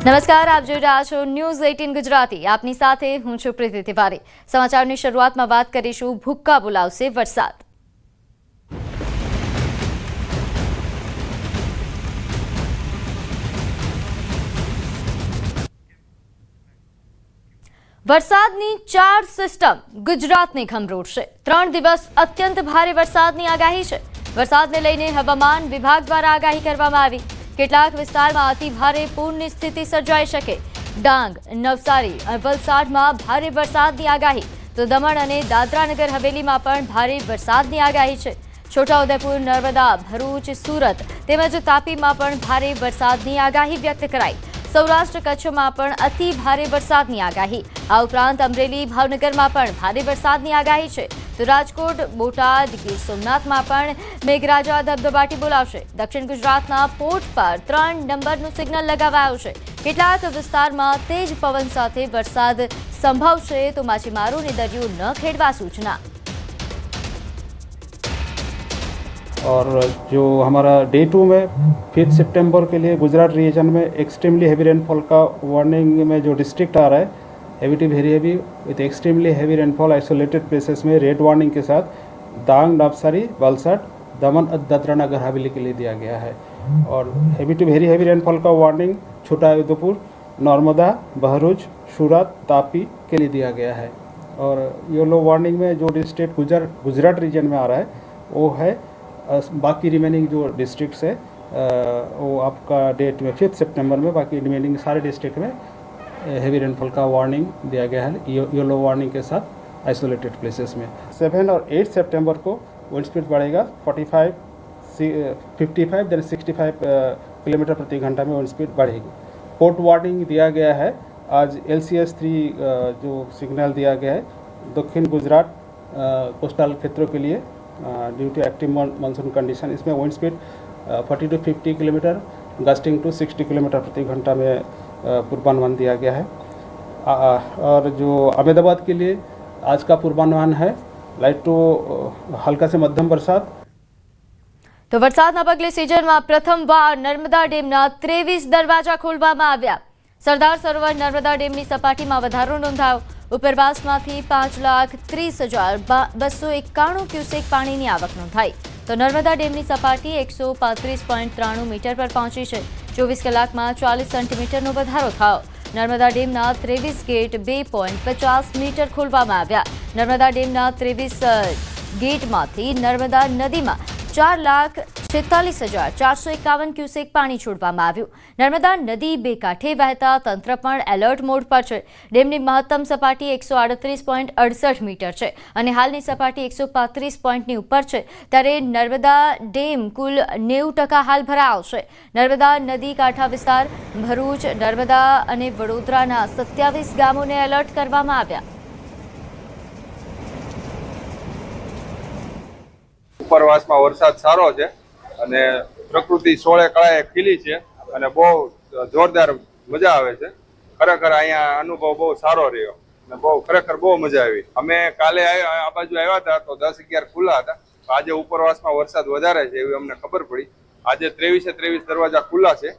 નમસ્કાર, આપ જોઈ રહ્યા છો ન્યૂઝ એટીન ગુજરાતી. આપની સાથે હું છું પ્રીતિ તિવારી. સમાચારની શરૂઆતમાં વાત કરીશું, ભૂક્કા બોલાવશે વરસાદ. વરસાદની ચાર સિસ્ટમ ગુજરાતને છે ત્રણ દિવસ અત્યંત ભારે વરસાદની આગાહી છે. વરસાદને લઈને હવામાન વિભાગ દ્વારા આગાહી કરવામાં આવી. કેટલાક વિસ્તારમાં અતિ ભારે પૂરની સ્થિતિ સર્જાઈ શકે. ડાંગ, નવસારી, વલસાડમાં ભારે વરસાદની આગાહી. તો દમણ અને દાદરાનગર હવેલીમાં પણ ભારે વરસાદની આગાહી છે. છોટાઉદેપુર, નર્મદા, ભરૂચ, સુરત તેમજ તાપીમાં પણ ભારે વરસાદની આગાહી વ્યક્ત કરાઈ. સૌરાષ્ટ્ર કચ્છમાં પણ અતિ ભારે વરસાદની આગાહી. આ ઉપરાંત અમરેલી, ભાવનગરમાં પણ ભારે વરસાદની આગાહી છે. તો રાજકોટ, બોટાદ, ગીર સોમનાથમાં પણ મેઘરાજા ધબધબાટી બોલાવશે. દક્ષિણ ગુજરાતના પોર્ટ પર ત્રણ નંબરનું સિગ્નલ લગાવાયું છે. કેટલાક વિસ્તારમાં તેજ પવન સાથે વરસાદ સંભવશે તો માછીમારોને દરિયો ન ખેડવા સૂચના. और जो हमारा डे टू में फिफ्थ सितंबर के लिए गुजरात रीजन में एक्सट्रीमली हैवी रेनफॉल का वार्निंग में जो डिस्ट्रिक्ट आ रहा है heavy to very heavy with extremely heavy rainfall isolated places में रेड वार्निंग के साथ दांग नवसारी वलसाड दमन दादरा नगर, हवेली के लिए दिया गया है। और heavy to very heavy rainfall का वार्निंग छोटा उदयपुर, नर्मदा बहरूच सूरत, तापी के लिए दिया गया है। और येलो वार्निंग में जो डिस्ट्रिक्ट गुजर, गुजरात रीजन में आ रहा है, वो है बाकी रिमेनिंग जो डिस्ट्रिक्ट्स है वो आपका डेट में फिफ्थ सितंबर में, बाकी रिमेनिंग सारे डिस्ट्रिक्ट में हैवी रेनफॉल का वार्निंग दिया गया है येलो वार्निंग के साथ आइसोलेटेड प्लेसेस में। सेवन और एट सितंबर को विंड स्पीड बढ़ेगा 45 fifty five then sixty five kilometre प्रति घंटा में विंड स्पीड बढ़ेगी। पोर्ट वार्निंग दिया गया है, आज एल सी एस थ्री जो सिग्नल दिया गया है, दक्षिण गुजरात कोस्टल क्षेत्रों के लिए due to active monsoon condition इसमें wind speed forty to fifty kilometre gusting to sixty kilometre प्रति घंटा में अ, पूर्वानुमान दिया गया है आ, आ, और जो अहमदाबाद के लिए आज का पूर्वानुमान है लाइट टू अ, हल्का से मध्यम बरसात તો વરસાદના પગલે સિઝનમાં પ્રથમવાર નર્મદા ડેમના ત્રેવીસ દરવાજા ખોલવામાં આવ્યા સરદાર સરોવર નર્મદા ડેમની સપાટીમાં વધારો નોંધાયો ઉપરવાસમાંથી પાંચ લાખ ત્રીસ હજાર બસો એકાણું ક્યુસેક પાણીની આવક નોંધાઈ. તો નર્મદા ડેમની સપાટી એકસો પાંત્રીસ પોઈન્ટ ત્રાણું મીટર પર પહોંચી છે. ચોવીસ કલાકમાં ચાલીસ સેન્ટીમીટરનો વધારો થયો. નર્મદા ડેમના ત્રેવીસ ગેટ બે પોઈન્ટ પચાસ મીટર ખોલવામાં આવ્યા. નર્મદા ડેમના ત્રેવીસ ગેટમાંથી નર્મદા નદીમાં ચાર લાખ છેતાલીસ હજાર ચારસો એકાવન ક્યુસેક પાણી છોડવામાં આવ્યું. નર્મદા નદી બે કાંઠે વહેતા તંત્ર પણ એલર્ટ મોડ પર છે. ડેમની મહત્તમ સપાટી એકસો આડત્રીસ પોઈન્ટ અડસઠ મીટર છે અને હાલની સપાટી એકસો પાંત્રીસ પોઈન્ટની ઉપર છે. ત્યારે નર્મદા ડેમ કુલ નેવું ટકા હાલ ભરાયો છે. નર્મદા નદી કાંઠા વિસ્તાર, ભરૂચ, નર્મદા અને વડોદરાના સત્યાવીસ ગામોને એલર્ટ કરવામાં આવ્યા. ઉપરવાસમાં વરસાદ સારો છે અને પ્રકૃતિ સોળે કળાએ ખીલી છે અને બહુ જોરદાર મજા આવે છે. ખરેખર અહીંયા અનુભવ બહુ સારો રહ્યો અને બહુ ખરેખર બહુ મજા આવી. અમે કાલે આ બાજુ આવ્યા હતા તો દસ અગિયાર ખુલ્લા હતા. આજે ઉપરવાસમાં વરસાદ વધારે છે એવી અમને ખબર પડી. આજે ત્રેવીસે ત્રેવીસ દરવાજા ખુલ્લા છે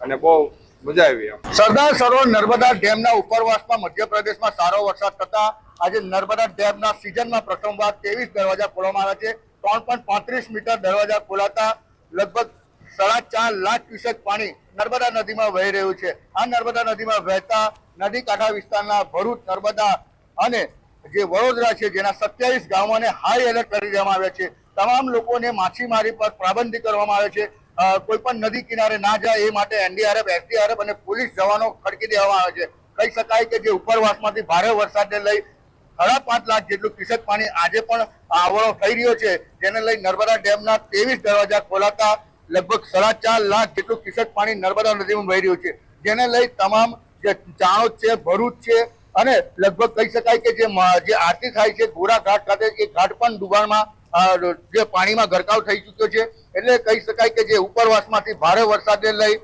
અને બહુ મજા આવી સરદાર સરોવર નર્મદા ડેમના ઉપરવાસમાં મધ્યપ્રદેશમાં સારો વરસાદ થતા આજે નર્મદા ડેમના સિઝનમાં પ્રથમવાર ત્રેવીસ દરવાજા ખોલવામાં આવ્યા છે. ત્રણ પોઈન્ટ પાંત્રીસ મીટર દરવાજા ખોલાતા લગભગ સાડા ચાર લાખ ક્યુસેક પાણી નર્મદા નદીમાં વહી રહ્યું છે. આ નર્મદા નદીમાં વહેતા નદી કાંઠા વિસ્તારના ભરૂચ, નર્મદા અને જે વડોદરા છે, જેના સત્યાવીસ ગામોને હાઈ એલર્ટ કરી દેવામાં આવ્યા છે. તમામ લોકોને માછીમારી પર પાબંદી કરવામાં આવે છે. કોઈ પણ નદી કિનારે ના જાય એ માટે એનડીઆરએફ, એસડીઆરએફ અને પોલીસ જવાનો ખડકી દેવામાં આવે છે. કહી શકાય કે જે ઉપરવાસમાંથી ભારે વરસાદને લઈ સાડા પાંચ લાખ જેટલું કિસક પાણી આજે પણ આવરો થઈ રહ્યો છે. જેને લઈ નર્મદા ડેમના ત્રેવીસ દરવાજા ખોલાતા લગભગ સાડા ચાર લાખ જેટલું કિસક પાણી નર્મદા નદીમાં વહી રહ્યું છે. જેને લઈ તમામ જે ચાણોદ છે, ભરૂચ છે અને લગભગ કહી શકાય કે જે જે આરતી થાય છે, ગોરા ઘાટ ખાતે એ ઘાટ પણ ડુબાણમાં જે પાણીમાં ગરકાવ થઈ ચૂક્યો છે. એટલે કહી શકાય કે જે ઉપરવાસમાંથી ભારે વરસાદને લઈ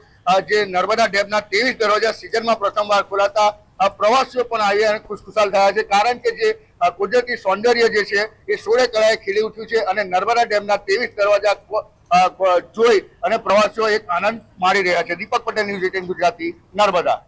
જે નર્મદા ડેમના ત્રેવીસ દરવાજા સિઝનમાં પ્રથમવાર ખોલાતા પ્રવાસીઓ પણ આવ્યા ખુશખુશાલ થયા છે. કારણ કે જે કુદરતી સૌંદર્ય જે છે, એ સોળે કળાએ ખીલી ઉઠ્યું છે અને નર્મદા ડેમના ત્રેવીસ દરવાજા જોઈ અને પ્રવાસીઓ એક આનંદ માણી રહ્યા છે. Deepak Patel news eighteen Gujarati, Narmada.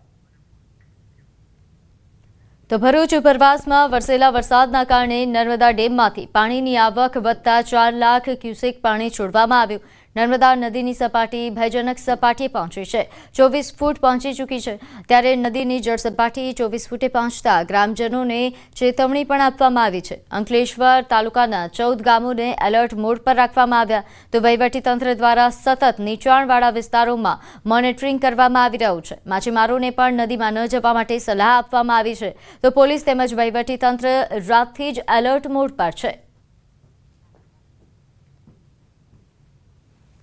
તો ભરૂચ ઉપરવાસમાં વરસેલા વરસાદના કારણે નર્મદા ડેમમાંથી પાણીની આવક વધતા ચાર લાખ ક્યુસેક પાણી છોડવામાં આવ્યું. નર્મદા નદીની સપાટી ભયજનક સપાટીએ પહોંચી છે. ચોવીસ ફૂટ પહોંચી ચૂકી છે. ત્યારે નદીની જળ સપાટી ચોવીસ ફૂટે પહોંચતા ગ્રામજનોને ચેતવણી પણ આપવામાં આવી છે. અંકલેશ્વર તાલુકાના ચૌદ ગામોને એલર્ટ મોડ પર રાખવામાં આવ્યા. તો વહીવટીતંત્ર દ્વારા સતત નીચાણવાળા વિસ્તારોમાં મોનિટરિંગ કરવામાં આવી રહ્યું છે. માછીમારોને પણ નદીમાં ન જવા માટે સલાહ આપવામાં આવી છે. તો પોલીસ તેમજ વહીવટીતંત્ર રાતથી જ એલર્ટ મોડ પર છે.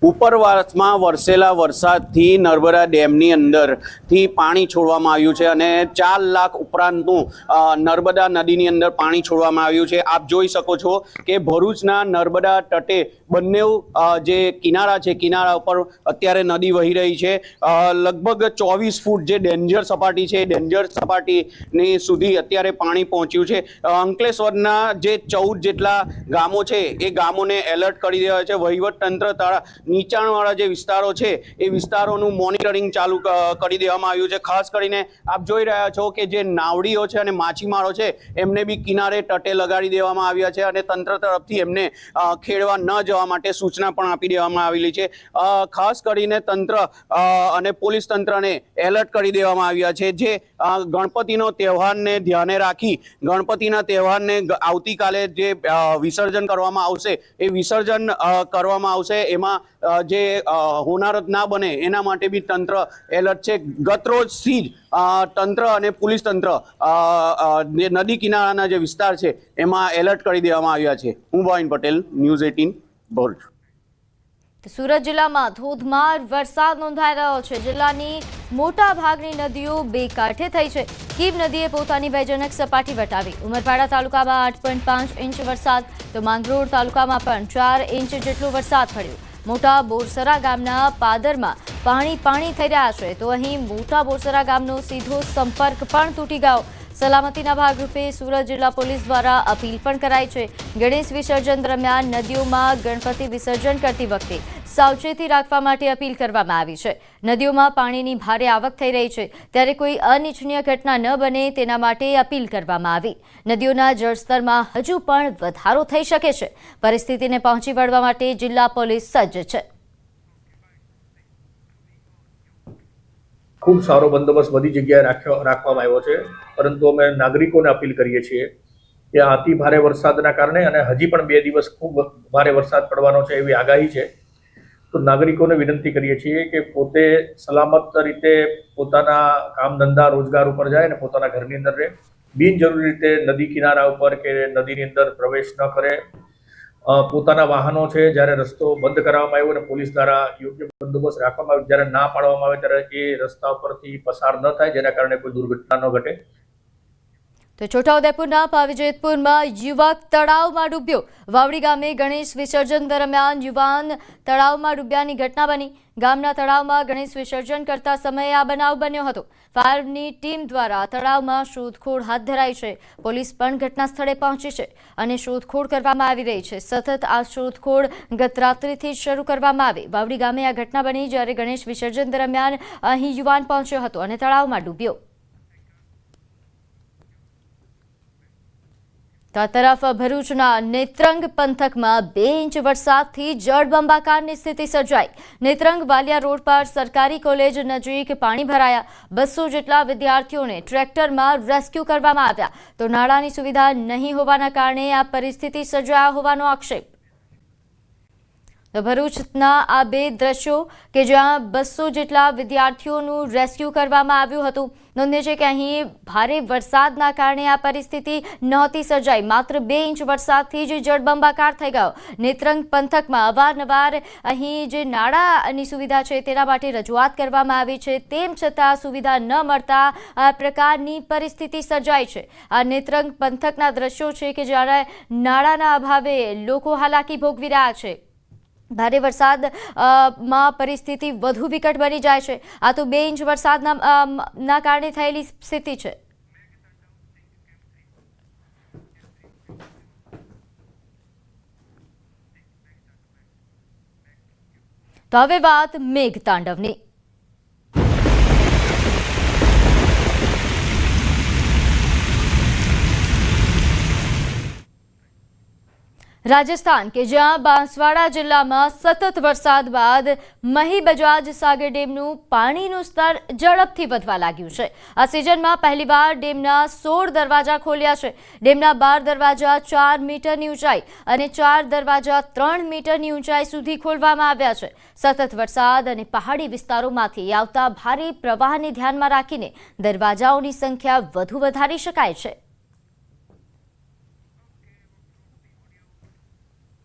ઉપરવાસમાં વરસેલા વરસાદથી નર્મદા ડેમની અંદરથી પાણી છોડવામાં આવ્યું છે અને ચાર લાખ ઉપરાંતનું નર્મદા નદીની અંદર પાણી છોડવામાં આવ્યું છે. આપ જોઈ શકો છો કે ભરૂચના નર્મદા તટે બંને જે કિનારા છે, કિનારા ઉપર અત્યારે નદી વહી રહી છે. લગભગ ચોવીસ ફૂટ જે ડેન્જર સપાટી છે ડેન્જર સપાટીની સુધી અત્યારે પાણી પહોંચ્યું છે. અંકલેશ્વરના જે ચૌદ જેટલા ગામો છે, એ ગામોને એલર્ટ કરી દેવા છે. વહીવટ તંત્ર નીચાણવાળા જે વિસ્તારો છે, એ વિસ્તારોનું મોનિટરિંગ ચાલુ કરી દેવામાં આવ્યું છે. ખાસ કરીને આપ જોઈ રહ્યા છો કે જે નાવડીઓ છે અને માછીમારો છે, એમને બી કિનારે તટે લગાડી દેવામાં આવ્યા છે અને તંત્ર તરફથી એમને ખેડવા ન જવા માટે સૂચના પણ આપી દેવામાં આવેલી છે. ખાસ કરીને તંત્ર અને પોલીસ તંત્રને એલર્ટ કરી દેવામાં આવ્યા છે જે ગણપતિનો તહેવારને ધ્યાને રાખી, ગણપતિના તહેવારને આવતીકાલે જે વિસર્જન કરવામાં આવશે, એ વિસર્જન કરવામાં આવશે. એમાં જે હોનારત ના બને એના માટે બી તંત્ર એલર્ટ છે. ગતરોજથી જ તંત્ર અને પોલીસ તંત્ર નદી કિનારાના જે વિસ્તાર છે, એમાં એલર્ટ કરી દેવામાં આવ્યા છે. હું ભાવિન પટેલ, ન્યૂઝ એટીન, ભરૂચ. સુરત જિલ્લામાં ધોધમાર વરસાદ નોંધાઈ રહ્યો છે. જિલ્લાની મોટા ભાગની નદીઓ બે કાંઠે થઈ છે. કીબ નદીએ પોતાની ભયજનક સપાટી વટાવી. ઉમરપાડા તાલુકામાં આઠ ઇંચ વરસાદ તો માંગરોળ તાલુકામાં પણ ચાર ઇંચ જેટલો વરસાદ પડ્યો. મોટા બોરસરા ગામના પાદરમાં પાણી પાણી થઈ રહ્યા છે. તો અહીં મોટા બોરસરા ગામનો સીધો સંપર્ક પણ તૂટી ગયો. સલામતીના ભાગરૂપે સુરત જિલ્લા પોલીસ દ્વારા અપીલ પણ કરાઈ છે. ગણેશ વિસર્જન દરમિયાન નદીઓમાં ગણપતિ વિસર્જન કરતી વખતે સાવચેતી રાખવા માટે અપીલ કરવામાં આવી છે. નદીઓમાં પાણીની ભારે આવક થઈ રહી છે. ત્યારે કોઈ અનિચ્છનીય ઘટના ન બને તેના માટે અપીલ કરવામાં આવી. નદીઓના જળસ્તરમાં હજુ પણ વધારો થઈ શકે છે. પરિસ્થિતિને પહોંચી વળવા માટે જિલ્લા પોલીસ સજ્જ છે. ખૂબ સારો બંદોબસ્ત બધી જગ્યાએ રાખ્યો, રાખવામાં આવ્યો છે. પરંતુ અમે નાગરિકોને અપીલ કરીએ છીએ કે અતિ ભારે વરસાદના કારણે અને હજી પણ બે દિવસ ખૂબ ભારે વરસાદ પડવાનો છે એવી આગાહી છે. તો નાગરિકોને વિનંતી કરીએ છીએ કે પોતે સલામત રીતે પોતાના કામ ધંધા રોજગાર ઉપર જાય અને પોતાના ઘરની અંદર રહે. બિનજરૂરી રીતે નદી કિનારા ઉપર કે નદીની અંદર પ્રવેશ ન કરે. પોતાના વાહનો છે, જ્યારે રસ્તો બંધ કરવામાં આવ્યો અને પોલીસ દ્વારા યોગ્ય બંદોબસ્ત રાખવામાં આવ્યો, જ્યારે ના પાડવામાં આવે ત્યારે એ રસ્તા ઉપરથી પસાર ન થાય, જેના કારણે કોઈ દુર્ઘટના ન ઘટે. તો છોટાઉદેપુરના પાવીજેતપુરમાં યુવક તળાવમાં ડૂબ્યો. વાવડી ગામે ગણેશ વિસર્જન દરમિયાન યુવાન તળાવમાં ડૂબ્યાની ઘટના બની. ગામના તળાવમાં ગણેશ વિસર્જન કરતા સમયે આ બનાવ બન્યો હતો. ફાયરની ટીમ દ્વારા તળાવમાં શોધખોળ હાથ ધરાઈ છે. પોલીસ પણ ઘટના સ્થળે પહોંચી છે અને શોધખોળ કરવામાં આવી રહી છે. સતત આ શોધખોળ ગત રાત્રિથી જ શરૂ કરવામાં આવી. વાવડી ગામે આ ઘટના બની જ્યારે ગણેશ વિસર્જન દરમિયાન અહીં યુવાન પહોંચ્યો હતો અને તળાવમાં ડૂબ્યો. તો આ તરફ ભરૂચના નેત્રંગ પંથકમાં બે ઇંચ વરસાદથી જળબંબાકારની સ્થિતિ સર્જાઈ. નેત્રંગ વાલિયા રોડ પર સરકારી કોલેજ નજીક પાણી ભરાયા. બસો જેટલા વિદ્યાર્થીઓને ટ્રેક્ટરમાં રેસ્ક્યુ કરવામાં આવ્યા. તો નાણાંની સુવિધા નહીં હોવાના કારણે આ પરિસ્થિતિ સર્જાયા હોવાનો આક્ષેપ. ભરૂચના આ બે દ્રશ્યો કે જ્યાં બસો જેટલા વિદ્યાર્થીઓનું રેસ્ક્યુ કરવામાં આવ્યું હતું નોંધ્યું છે કે અહીં ભારે વરસાદના કારણે આ પરિસ્થિતિ નહોતી સર્જાઈ. માત્ર બે ઇંચ વરસાદથી જ જળબંબાકાર થઈ ગયો. નેત્રંગ પંથકમાં અવારનવાર અહીં જે નાણાંની સુવિધા છે તેના માટે રજૂઆત કરવામાં આવી છે. તેમ છતાં સુવિધા ન મળતા આ પ્રકારની પરિસ્થિતિ સર્જાઈ છે. આ નેત્રંગ પંથકના દ્રશ્યો છે કે જ્યારે નાણાંના અભાવે લોકો હાલાકી ભોગવી રહ્યા છે. ભારે વરસાદમાં પરિસ્થિતિ વધુ વિકટ બની જાય છે. આ તો બે ઇંચ વરસાદના ના કારણે થયેલી સ્થિતિ છે. તો હવે વાત મેઘ તાંડવની. રાજસ્થાન કે જ્યાં બાંસવાડા જિલ્લામાં સતત વરસાદ બાદ મહી બજાજ સાગર ડેમનું પાણીનું સ્તર ઝડપથી વધવા લાગ્યું છે. આ સિઝનમાં પહેલીવાર ડેમના સોળ દરવાજા ખોલ્યા છે. ડેમના બાર દરવાજા ચાર મીટરની ઊંચાઈ અને ચાર દરવાજા ત્રણ મીટરની ઊંચાઈ સુધી ખોલવામાં આવ્યા છે. સતત વરસાદ અને પહાડી વિસ્તારોમાંથી આવતા ભારે પ્રવાહને ધ્યાનમાં રાખીને દરવાજાઓની સંખ્યા વધુ વધારી શકાય છે.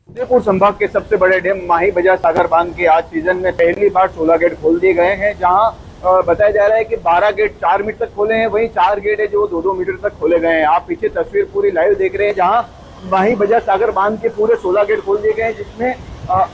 उदयपुर संभाग के सबसे बड़े डैम माही बजाज सागर बाँध के आज सीज़न में पहली बार 16 गेट खोल दिए गए हैं, जहाँ बताया जा रहा है कि 12 गेट चार मीटर तक खोले हैं, वहीं चार गेट है जो दो दो मीटर तक खोले गए हैं। आप पीछे तस्वीर पूरी लाइव देख रहे हैं, जहाँ माही बजाज सागर बाँध के पूरे 16 गेट खोल दिए गए हैं, जिसमें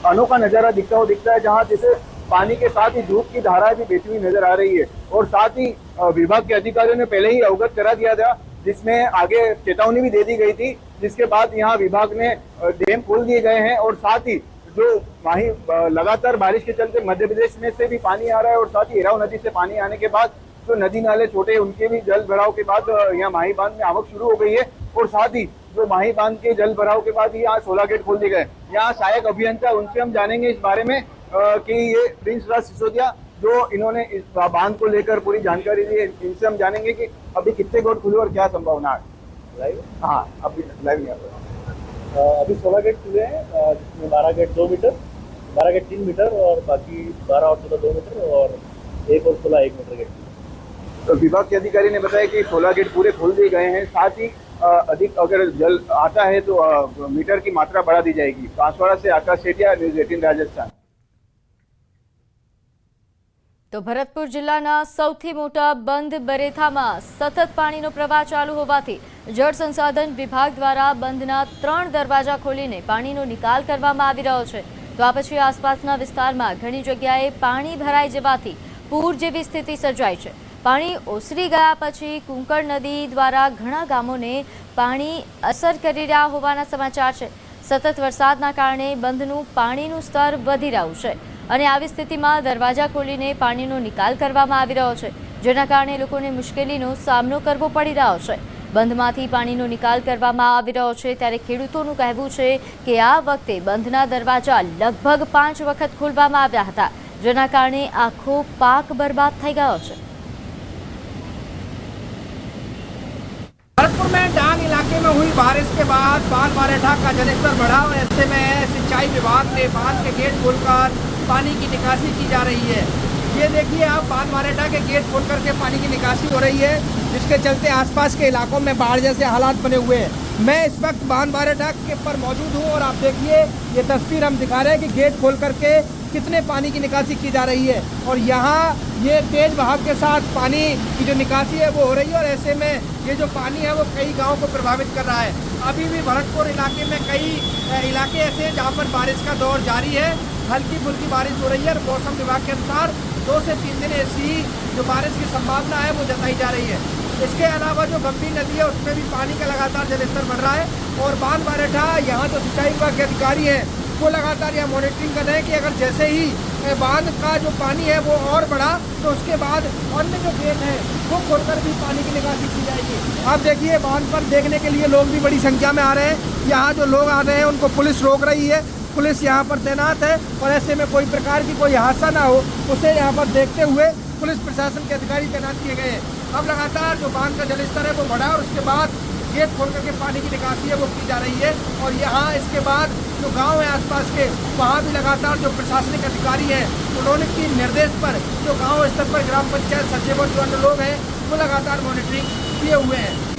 अनोखा नज़ारा दिखता हुआ दिखता है, जहाँ जैसे पानी के साथ ही धूप की धारा भी बहती हुई नज़र आ रही है। और साथ ही विभाग के अधिकारियों ने पहले ही अवगत करा दिया था, जिसमें आगे चेतावनी भी दे दी गई थी जिसके बाद यहाँ विभाग ने डैम खोल दिए गए हैं और साथ ही जो अ, लगातार बारिश के चलते मध्य प्रदेश में से भी पानी आ रहा है और साथ ही हिराव नदी से पानी आने के बाद जो नदी नाले छोटे उनके भी जल भराव के बाद यहाँ माही बाँध में आवक शुरू हो गई है और साथ ही जो माही बाँध के जल भराव के बाद यहाँ सोलह गेट खोल दिए गए यहाँ सहायक अभियंता उनसे हम जानेंगे इस बारे में कि ये प्रिंस राज सिसोदिया जो इन्होंने इस बाँध को लेकर पूरी जानकारी दी है इनसे हम जानेंगे कि अभी कितने गोट खुले और क्या संभावना है। लाइव हाँ। अभी लाइव यहाँ पर अभी सोलह गेट खुले हैं जिसमें बारह गेट दो मीटर बारह गेट तीन मीटर और बाकी बारह और सोलह दो मीटर और एक और सोलह एक मीटर गेट तो विभाग के अधिकारी ने बताया कि सोलह गेट पूरे खोल दिए गए हैं साथ ही अधिक अगर जल आता है तो मीटर की मात्रा बढ़ा दी जाएगी। बांसवाड़ा से आकाश सेठिया न्यूज़ एटीन राजस्थान। તો ભરતપુર જિલ્લાના સૌથી મોટા બંધ બરેથામાં સતત પાણીનો પ્રવાહ ચાલુ હોવાથી જળ સંસાધન વિભાગ દ્વારા બંધના ત્રણ દરવાજા ખોલીને પાણીનો નિકાલ કરવામાં આવી રહ્યો છે. તો આ પછી આસપાસના વિસ્તારમાં ઘણી જગ્યાએ પાણી ભરાઈ જવાથી પૂર જેવી સ્થિતિ સર્જાઈ છે. પાણી ઓસરી ગયા પછી કુંકળ નદી દ્વારા ઘણા ગામોને પાણી અસર કરી રહ્યા હોવાના સમાચાર છે. સતત વરસાદના કારણે બંધનું પાણીનું સ્તર વધી રહ્યું છે. અને આવી સ્થિતિમાં દરવાજા ખોલીને પાણીનો નિકાલ કરવામાં આવી રહ્યો છે જેના કારણે લોકોને મુશ્કેલીનો સામનો કરવો પડી રહ્યો છે બંધમાંથી પાણીનો નિકાલ કરવામાં આવી રહ્યો છે ત્યારે ખેડૂતોનું કહેવું છે કે આ વખતે બંધના દરવાજા લગભગ પાંચ વખત ખોલવામાં આવ્યા હતા જેના કારણે આખો પાક બરબાદ થઈ ગયો છે भरतपुर में डांग इलाके में हुई बारिश के बाद बाल बारेठा का जलस्तर बढ़ा और ऐसे में सिंचाई विभाग ने बांध के गेट खोलकर पानी की निकासी की जा रही है। ये देखिए आप, बाँध मारेटा के गेट खोल करके पानी की निकासी हो रही है, जिसके चलते आसपास के इलाकों में बाढ़ जैसे हालात बने हुए हैं। मैं इस वक्त बाँध मारेटा के पर मौजूद हूँ और आप देखिए, ये तस्वीर हम दिखा रहे हैं कि गेट खोल करके कितने पानी की निकासी की जा रही है? और यहाँ ये तेज बहाव के साथ पानी की जो निकासी है वो हो रही है और ऐसे में ये जो पानी है वो कई गाँव को प्रभावित कर रहा है। अभी भी भरतपुर इलाके में कई इलाके ऐसे हैं जहाँ पर बारिश का दौर जारी है। हल्की फुल्की बारिश हो रही है और मौसम विभाग के अनुसार दो से तीन दिन ऐसी जो बारिश की संभावना है वो जताई जा रही है। इसके अलावा जो गंभीर नदी है उसमें भी पानी का लगातार जलस्तर बढ़ रहा है और बाँध बारेठा यहाँ जो तो सिंचाई विभाग के अधिकारी हैं वो लगातार यहाँ मॉनिटरिंग कर रहे हैं कि अगर जैसे ही बाँध का जो पानी है वो और बढ़ा तो उसके बाद अन्य जो गेट है, वो खोलकर भी पानी की निकासी की जाएगी। आप देखिए, बाँध पर देखने के लिए लोग भी बड़ी संख्या में आ रहे हैं। यहाँ जो लोग आ रहे हैं, उनको पुलिस रोक रही है। पुलिस यहाँ पर तैनात है और ऐसे में कोई प्रकार की कोई हादसा ना हो, उसे यहाँ पर देखते हुए पुलिस प्रशासन के अधिकारी तैनात किए गए हैं। अब लगातार जो बाँध का जलस्तर है, वो बढ़ा और उसके बाद गेट खोल करके पानी की निकासी है, वो की जा रही है। और यहाँ इसके बाद जो गाँव है आसपास के, वहाँ भी लगातार जो प्रशासनिक अधिकारी है, उन्होंने के निर्देश पर जो गाँव स्तर पर ग्राम पंचायत सचिव और जो अन्य लोग हैं, वो लगातार मॉनिटरिंग किए हुए हैं।